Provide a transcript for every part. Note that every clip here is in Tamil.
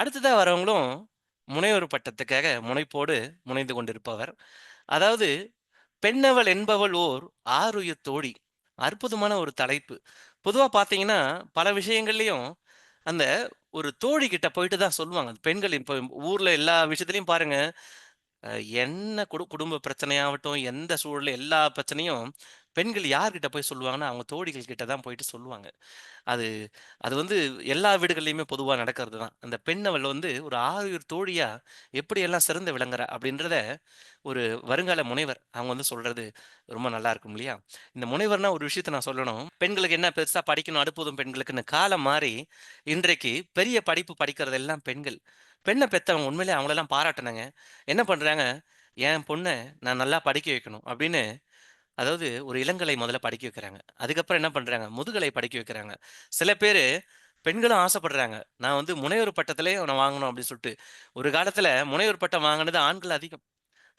அடுத்ததாக வரவங்களும் முனைவர் பட்டத்துக்காக முனைப்போடு முனைந்து கொண்டிருப்பவர். அதாவது பெண்ணவள் என்பவள் ஓர் ஆருயிர் தோழி. அற்புதமான ஒரு தலைப்பு. பொதுவாக பார்த்தீங்கன்னா, பல விஷயங்கள்லையும் அந்த ஒரு தோழி கிட்ட போயிட்டு தான் சொல்லுவாங்க. பெண்கள் இப்போ ஊரில் எல்லா விஷயத்துலையும் பாருங்க, என்ன குடு குடும்ப பிரச்சனையாகட்டும், எந்த சூழலில் எல்லா பிரச்சனையும் பெண்கள் யார்கிட்ட போய் சொல்லுவாங்கன்னா, அவங்க தோழிகள் கிட்ட தான் போயிட்டு சொல்லுவாங்க. அது அது வந்து எல்லா வீடுகள்லையுமே பொதுவாக நடக்கிறது தான். அந்த பெண் அவள் வந்து ஒரு ஆருயிர் தோழியா எப்படியெல்லாம் சிறந்து விளங்குறா அப்படின்றத ஒரு வருங்கால முனைவர் அவங்க வந்து சொல்றது ரொம்ப நல்லா இருக்கும் இல்லையா? இந்த முனைவர்னா ஒரு விஷயத்த நான் சொல்லணும். பெண்களுக்கு என்ன பெருசா படிக்கணும் அடுப்புதும் பெண்களுக்குன்னு காலம் மாறி, இன்றைக்கு பெரிய படிப்பு படிக்கிறது எல்லாம் பெண்கள். பெண்ணை பெற்றவங்க உண்மையிலேயே அவங்களெல்லாம் பாராட்டணுங்க. என்ன பண்றாங்க, என் பொண்ணை நான் நல்லா படிக்க வைக்கணும் அப்படின்னு அதாவது ஒரு இளங்கலை முதல்ல படிக்க வைக்கிறாங்க. அதுக்கப்புறம் என்ன பண்றாங்க, முதுகலை படிக்க வைக்கிறாங்க. சில பேர் பெண்களும் ஆசைப்படுறாங்க. நான் வந்து முனைவர் பட்டத்திலே நான் வாங்கணும் அப்படின்னு சொல்லிட்டு. ஒரு காலத்தில் முனைவர் பட்டம் வாங்கினது ஆண்கள் அதிகம்.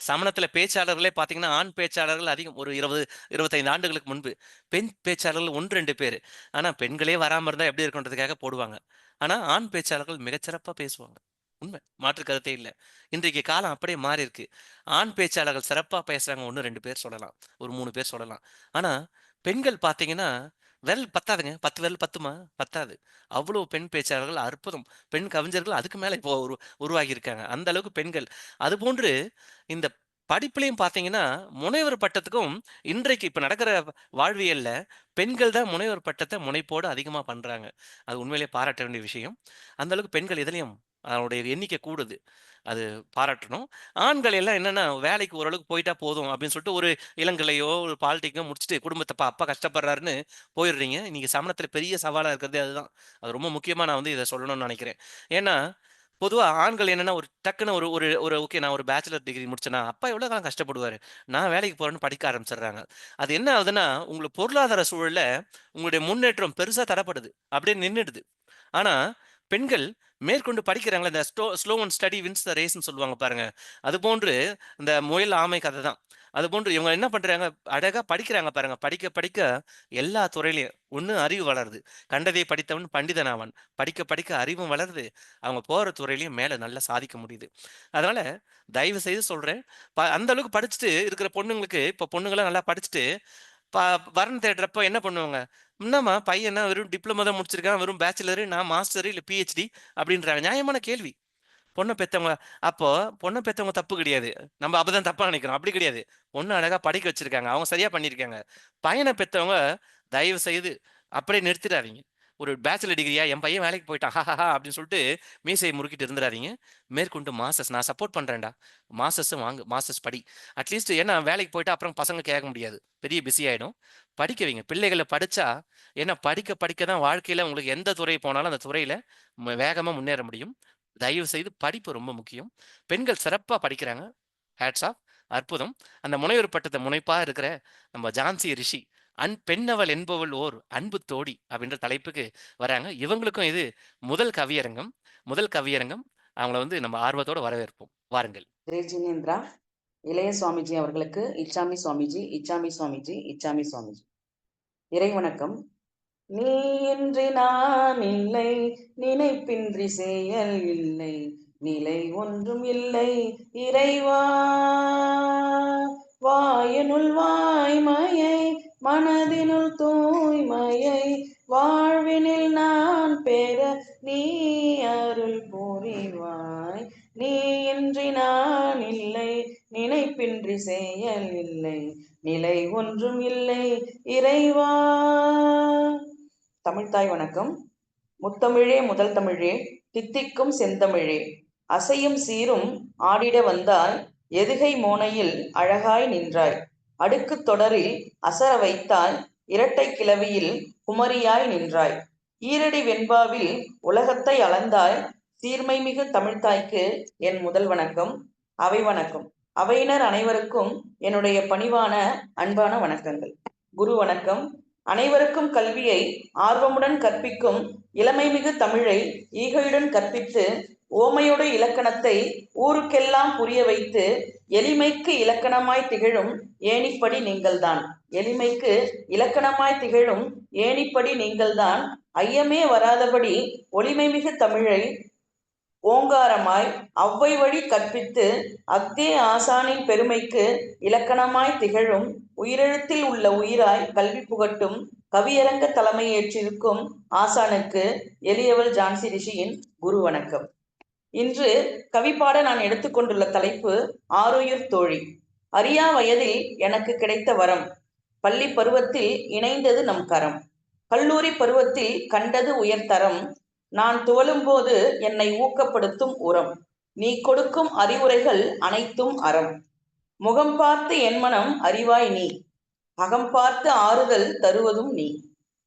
சமணத்தில் பேச்சாளர்களே பார்த்தீங்கன்னா, ஆண் பேச்சாளர்கள் அதிகம். ஒரு 20, 25 ஆண்டுகளுக்கு முன்பு. பெண் பேச்சாளர்கள் ஒன்று ரெண்டு பேர் ஆனா பெண்களே வராம இருந்தா எப்படி இருக்குன்றதுக்காக போடுவாங்க. ஆனா ஆண் பேச்சாளர்கள் மிகச்சிறப்பா பேசுவாங்க. உண்மை. மாற்று கருத்தே இல்லை இன்றைக்கு காலம் அப்படியே மாறியிருக்கு. ஆண் பேச்சாளர்கள் சிறப்பாக பேசுறாங்க 1, 2 பேர் சொல்லலாம். ஒரு மூணு பேர் சொல்லலாம். ஆனால் பெண்கள் பார்த்தீங்கன்னா, விரல் பத்தாதுங்க. 10 விரல் பத்துமா? பத்தாது. அவ்வளோ பெண் பேச்சாளர்கள் அற்புதம். பெண் கவிஞர்கள் அதுக்கு மேலே இப்போ உரு உருவாகி இருக்காங்க. அந்த அளவுக்கு பெண்கள். அதுபோன்று இந்த படிப்புலையும் பார்த்தீங்கன்னா, முனைவர் பட்டத்துக்கும் இன்றைக்கு இப்போ நடக்கிற வாழ்வியல்ல பெண்கள் தான் முனைவர் பட்டத்தை முனைப்போடு அதிகமாக பண்ணுறாங்க அது உண்மையிலேயே பாராட்ட வேண்டிய விஷயம். அந்த அளவுக்கு பெண்கள் இதுலேயும் அவருடைய எண்ணிக்கை கூடுது. அது பாராட்டணும். ஆண்கள் எல்லாம் என்னென்னா வேலைக்கு ஓரளவுக்கு போயிட்டா போதும் அப்படின்னு சொல்லிட்டு ஒரு இளங்கலையோ, ஒரு பாலிட்டிக்கோ முடிச்சுட்டு குடும்பத்தை பா அப்பா கஷ்டப்படுறாருன்னு போயிடுறீங்க. இன்னைக்கு சமணத்தில் பெரிய சவாலாக இருக்கிறதே அதுதான். அது ரொம்ப முக்கியமாக நான் வந்து இதை சொல்லணும்னு நினைக்கிறேன் ஏன்னா, பொதுவாக ஆண்கள் என்னென்னா ஒரு டக்குனு ஒரு ஒரு ஒரு ஓகே நான் ஒரு பேச்சுலர் டிகிரி முடிச்சேனா, அப்பா எவ்வளோ காலம் கஷ்டப்படுவாரு. நான் வேலைக்கு போகிறேன்னு படிக்க ஆரம்பிச்சிடுறாங்க அது என்ன ஆகுதுன்னா, உங்களுக்கு பொருளாதார சூழலில் உங்களுடைய முன்னேற்றம் பெருசாக தரப்படுது அப்படியே நின்றுடுது ஆனால் பெண்கள் மேற்கொண்டு படிக்கிறாங்களே இந்த slow slow and steady wins the ரேஸ்ன்னு சொல்லுவாங்க பாருங்க. அதுபோன்று இந்த முயல், ஆமை கதை தான். அது போன்று இவங்க என்ன பண்றாங்க, அழகா படிக்கிறாங்க பாருங்க. படிக்க படிக்க எல்லா துறையிலையும் ஒன்று அறிவு வளருது. கண்டதை படித்தவன் பண்டிதன் ஆவான். படிக்க படிக்க அறிவும் வளருது. அவங்க போற துறையிலையும் மேல நல்லா சாதிக்க முடியுது. அதனால தயவு செய்து சொல்றேன், ப அந்த அளவுக்கு படிச்சுட்டு இருக்கிற பொண்ணுங்களுக்கு இப்போ பொண்ணுங்களாம் நல்லா படிச்சுட்டு, ப வரன் தேடுறப்ப என்ன பண்ணுவாங்க, "என்னம்மா பையன் என்ன வெறும் டிப்ளமோ தான் முடிச்சிருக்கான், வெறும் பேச்சுலரு, நான் மாஸ்டரு இல்லை பிஹெச்டி" அப்படின்றாங்க. நியாயமான கேள்வி. பொண்ணை பெற்றவங்க அப்போ பொண்ணை பெற்றவங்க தப்பு கிடையாது. நம்ம அப்பதான் தப்பா நினைக்கிறோம். அப்படி கிடையாது. பொண்ண அழகா படிக்க வச்சிருக்காங்க. அவங்க சரியா பண்ணியிருக்காங்க. பையனை பெற்றவங்க தயவு செய்து அப்படியே நிறுத்திடாதீங்க ஒரு பேச்சுலர் டிகிரியா என் பையன் வேலைக்கு போய்ட்டான். ஹாஹா அப்படின்னு சொல்லிட்டு மீசையை முறுக்கிட்டு இருந்துடாதீங்க மேற்கொண்டு மாஸ்டர்ஸ் நான் சப்போர்ட் பண்றேன்டா. மாஸ்டர்ஸும் வாங்கு. மாஸ்டர்ஸ் படி. அட்லீஸ்ட் ஏன்னா வேலைக்கு போயிட்டா அப்புறம் பசங்க கேட்க முடியாது. பெரிய பிஸி ஆயிடும். படிக்க வைங்க. பிள்ளைகளை படிச்சா ஏன்னா படிக்க படிக்க தான் வாழ்க்கையில உங்களுக்கு எந்த துறை போனாலும் அந்த துறையில வேகமாக வேகமா முன்னேற முடியும். தயவு செய்து படிப்பு ரொம்ப முக்கியம். பெண்கள் சிறப்பா படிக்கிறாங்க. Hats off. அற்புதம். அந்த முனைவர் பட்டத்தை முனைப்பாக இருக்கிற நம்ம ஜான்சி ரிஷி, அன் பெண்ணவள் என்பவள் ஓர் அன்பு தோடி அப்படின்ற தலைப்புக்கு வராங்க. இவங்களுக்கும் இது முதல் கவியரங்கம். முதல் கவியரங்கம். அவங்கள வந்து நம்ம ஆர்வத்தோட வரவேற்போம். வாருங்கள். ஜினேந்திரா இளைய சுவாமிஜி அவர்களுக்கு இச்சாமி சுவாமிஜி இச்சாமி சுவாமிஜி இச்சாமி சுவாமிஜி இறை வணக்கம் நீ இன்றி நான் இல்லை நினைப்பின்றி செயல் இல்லை நிலை ஒன்றும் இல்லை இறைவா வாயனுள் வாய்மையை மனதினுள் தூய்மையை வாழ்வினில் நான் பெற நீ அருள் புரிவாய். நீ இன்றி நான் இல்லை நினைப்பின்றி செயல் இல்லை நிலை ஒன்றும் இல்லை இறைவா. தமிழ்தாய் வணக்கம். முத்தமிழே முதல் தமிழே தித்திக்கும் செந்தமிழே. அசையும் சீரும் ஆடிட வந்தால் எதுகை மோனையில் அழகாய் நின்றாய். அடுக்கு தொடரில் அசர வைத்தாய் இரட்டை கிளவியில் குமரியாய் நின்றாய். ஈரடி வெண்பாவில் உலகத்தை அளந்தாய் சீர்மைமிகு தமிழ்தாய்க்கு என் முதல் வணக்கம் அவை வணக்கம். அவையினர் அனைவருக்கும் என்னுடைய பணிவான அன்பான வணக்கங்கள். குரு வணக்கம். அனைவருக்கும் கல்வியை ஆர்வமுடன் கற்பிக்கும் இளமைமிகு தமிழை ஈகையுடன் கற்பித்து ஓமையோடு இலக்கணத்தை ஊருக்கெல்லாம் புரிய வைத்து எளிமைக்கு இலக்கணமாய் திகழும் ஏணிப்படி நீங்கள்தான். எளிமைக்கு இலக்கணமாய் திகழும் ஏணிப்படி நீங்கள்தான். ஐயமே வராதபடி ஒளிமைமிகு தமிழை ஓங்காரமாய் அவ்வை வழி கற்பித்து அக்தே ஆசானின் பெருமைக்கு இலக்கணமாய் திகழும் உயிரெழுத்தில் உள்ள உயிராய் கல்வி புகட்டும் கவியரங்க தலைமையேற்றிருக்கும் ஆசானுக்கு எளியவள் ஜான்சி ரிஷியின் குரு வணக்கம். இன்று கவிப்பாட நான் எடுத்துக்கொண்டுள்ள தலைப்பு ஆரோயிர் தோழி. அரியா வயதில் எனக்கு கிடைத்த வரம். பள்ளி பருவத்தில் இணைந்தது நம் கரம். கல்லூரி பருவத்தில் கண்டது உயர்தரம் நான் துவளும்போது என்னை ஊக்கப்படுத்தும் உரம். நீ கொடுக்கும் அறிவுரைகள் அனைத்தும் அறம். முகம் பார்த்து என் மனம் அறிவாய் நீ. அகம் பார்த்து ஆறுதல் தருவதும் நீ.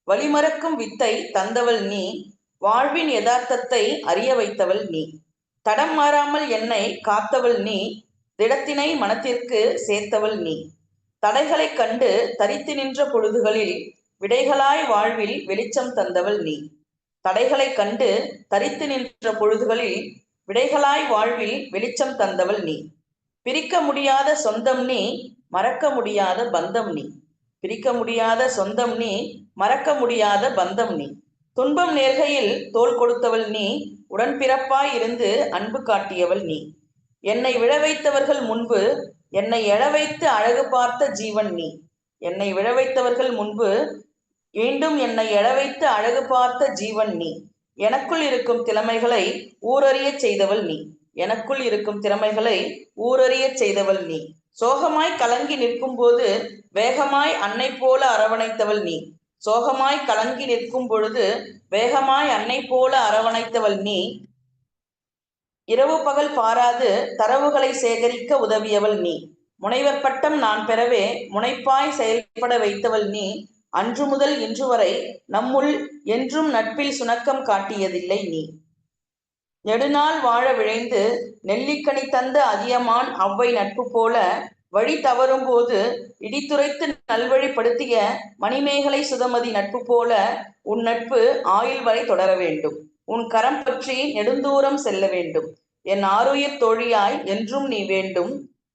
வழிமறக்கும் வித்தை தந்தவள் நீ. வாழ்வின் யதார்த்தத்தை அறிய வைத்தவள் நீ. தடம் மாறாமல் என்னை காத்தவள் நீ திடத்தினை மனத்திற்கு சேர்த்தவள் நீ. தடைகளைக் கண்டு தரித்து நின்ற பொழுதுகளில் விடைகளாய் வாழ்வில் வெளிச்சம் தந்தவள் நீ. தடைகளைக் கண்டு தரித்து நின்ற பொழுதுகளில் விடைகளாய் வாழ்வில் வெளிச்சம் தந்தவள் நீ. பிரிக்க முடியாத சொந்தம் நீ மறக்க முடியாத பந்தம் நீ. பிரிக்க முடியாத சொந்தம் நீ மறக்க முடியாத பந்தம் நீ. துன்பம் நேர்கையில் தோள் கொடுத்தவள் நீ உடன்பிறப்பாய் இருந்து அன்பு காட்டியவள் நீ. என்னை விழ வைத்தவர்கள் முன்பு என்னை எழ வைத்து அழகு பார்த்த ஜீவன் நீ. என்னை விழ வைத்தவர்கள் முன்பு மீண்டும் என்னை எழ வைத்து அழகு பார்த்த ஜீவன் நீ. எனக்குள் இருக்கும் திறமைகளை ஊரறியச் செய்தவள் நீ. எனக்குள் இருக்கும் திறமைகளை ஊரறியச் செய்தவள் நீ. சோகமாய் கலங்கி நிற்கும் போது வேகமாய் அன்னை போல அரவணைத்தவள் நீ. சோகமாய் கலங்கி நிற்கும் பொழுது வேகமாய் அன்னை போல அரவணைத்தவள் நீ. இரவு பகல் பாராது தரவுகளை சேகரிக்க உதவியவள் நீ. முனைவர் பட்டம் நான் பெறவே முனைப்பாய் செயல்பட வைத்தவள் நீ. அன்று முதல் இன்று வரை நம்முள் என்றும் நட்பில் சுணக்கம் காட்டியதில்லை நீ. நெடுநாள் வாழ விழைந்து நெல்லிக்கனி தந்த அதியமான் அவ்வை நட்பு போல வழி தவறும் போது இடித்துரைத்து நல்வழிப்படுத்திய மணிமேகலை சுதமதி நட்பு போல உன் நட்பு ஆயுள் வரை தொடர வேண்டும். உன் கரம் பற்றி நெடுந்தூரம் செல்ல வேண்டும். என் ஆருயிர் தோழியாய் என்றும் நீ வேண்டும்.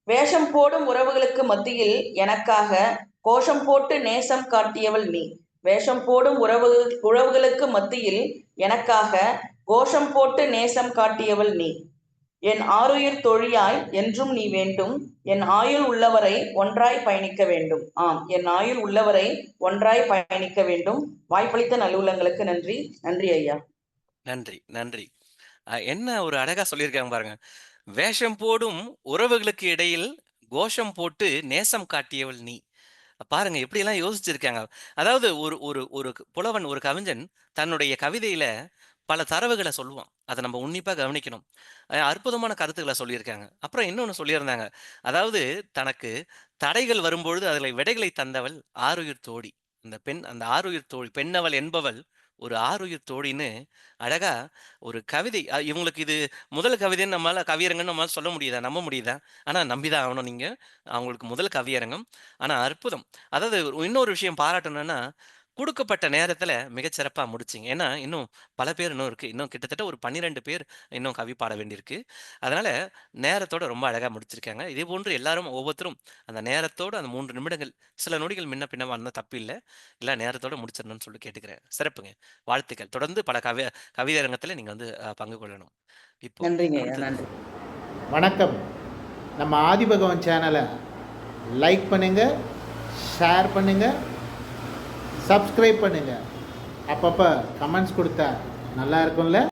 வேஷம் போடும் உறவுகளுக்கு மத்தியில் எனக்காக கோஷம் போட்டு நேசம் காட்டியவள் நீ. வேஷம் போடும் உறவு உறவுகளுக்கு மத்தியில் எனக்காக கோஷம் போட்டு நேசம் காட்டியவள் நீ. என் ஆருயிர் தொழியாய் என்றும் நீ வேண்டும் என் ஆயுள் உள்ளவரை ஒன்றாய் பயணிக்க வேண்டும் ஆம் என் ஆயுள் உள்ளவரை ஒன்றாய் பயணிக்க வேண்டும் வாய்ப்பளித்த நல்லுள்ளங்களுக்கு நன்றி நன்றி ஐயா நன்றி, நன்றி. என்ன ஒரு அழகா சொல்லியிருக்காங்க பாருங்க. "வேஷம் போடும் உறவுகளுக்கு இடையில் கோஷம் போட்டு நேசம் காட்டியவள் நீ." பாருங்க எப்படியெல்லாம் யோசிச்சிருக்காங்க. அதாவது ஒரு ஒரு ஒரு புலவன், ஒரு கவிஞன் தன்னுடைய கவிதையில பல தரவுகளை சொல்லுவான். அதை நம்ம உன்னிப்பாக கவனிக்கணும். அற்புதமான கருத்துக்களை சொல்லியிருக்காங்க. அப்புறம் இன்னொன்னு சொல்லியிருந்தாங்க. அதாவது தனக்கு தடைகள் வரும்பொழுது அதில் விடைகளை தந்தவள் ஆறுயிர் தோழி. அந்த பெண் அந்த ஆருயிர் தோழி, பெண்ணவள் என்பவள் ஒரு ஆருயிர் தோழின்னு அழகா ஒரு கவிதை இவங்களுக்கு இது முதல் கவிதைன்னு நம்மளால கவியரங்கன்னு நம்மளால சொல்ல முடியுதா? நம்ப முடியுதா? ஆனா நம்பிதான் ஆகணும் நீங்க. அவங்களுக்கு முதல் கவியரங்கம். ஆனா அற்புதம். அதாவது இன்னொரு விஷயம் பாராட்டணும்னா, குடுக்கப்பட்ட நேரத்தில மிகச்சிறப்பா முடிச்சீங்க. ஏன்னா, இன்னும் பல பேர் இன்னும் இருக்கு. இன்னும் கிட்டத்தட்ட ஒரு 12 பேர் இன்னும் கவி பாட வேண்டியிருக்கு. அதனால நேரத்தோட ரொம்ப அழகா முடிச்சிருக்காங்க. இதேபோன்று எல்லாரும் ஒவ்வொருத்தரும் அந்த நேரத்தோட அந்த 3 நிமிடங்கள், சில நொடிகள் முன்ன பின்னமா இருந்தா தப்பில்ல. எல்லாம் நேரத்தோட முடிச்சிடணும்னு சொல்லி கேட்டுக்கிறேன். சிறப்புங்க. வாழ்த்துக்கள். தொடர்ந்து பல கவி கவிதையரங்கத்தில நீங்க வந்து பங்கு கொள்ளணும். இப்போ நன்றிங்க நன்றி வணக்கம் நம்ம ஆதிபகவன் சேனலை லைக் பண்ணுங்கள் ஷேர் பண்ணுங்கள் சப்ஸ்கிரைப் பண்ணுங்கள் அப்பப்போ கமெண்ட்ஸ் கொடுத்தா நல்லா இருக்கும்ல?